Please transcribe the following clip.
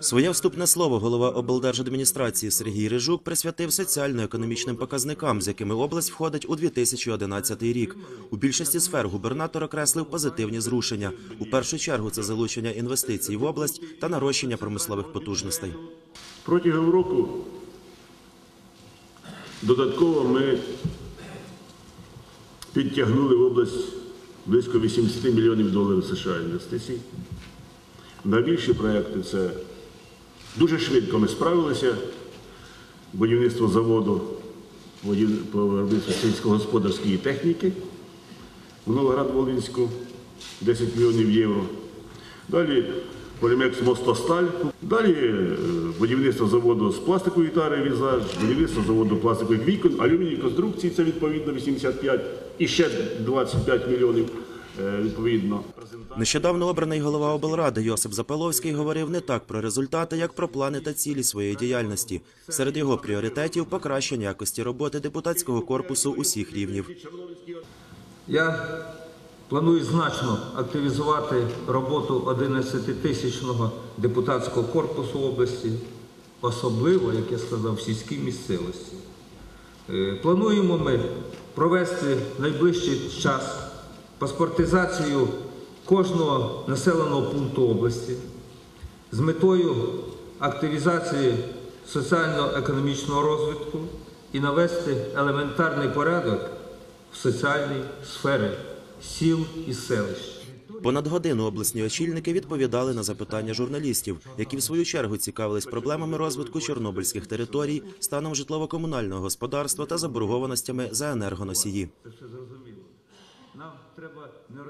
Своє вступне слово голова облдержадміністрації Сергій Рижук присвятив соціально-економічним показникам, з якими область входить у 2011 рік. У більшості сфер губернатор окреслив позитивні зрушення. У першу чергу це залучення інвестицій в область та нарощення промислових потужностей. Протягом року додатково ми підтягнули в область близько 80 мільйонів доларів США інвестицій. Найбільші проекти це дуже швидко ми справилися. Будівництво заводу по виробництву сільськогосподарської техніки в Новоград-Волинську 10 мільйонів євро. Далі Полімекс Мостосталь. Далі е, будівництво заводу з пластикової тари візаж, будівництво заводу пластикових вікон, алюміній конструкції це відповідно 85 і ще 25 мільйонів відповідно. Нещодавно обраний голова облради Йосип Запаловський говорив не так про результати, як про плани та цілі своєї діяльності. Серед його пріоритетів покращення якості роботи депутатського корпусу усіх рівнів. Я планую значно активізувати роботу 11-тисячного депутатського корпусу області, особливо, як я сказав, в сільській місцевості. Е, Плануємо ми провести найближчий час паспортизацію кожного населеного пункту області з метою активізації соціально-економічного розвитку і навести елементарний порядок в соціальній сфері сіл і селищ. Понад годину обласні очільники відповідали на запитання журналістів, які в свою чергу цікавились проблемами розвитку чорнобильських територій, станом житлово-комунального господарства та заборгованостями за енергоносії. Нам треба не роз-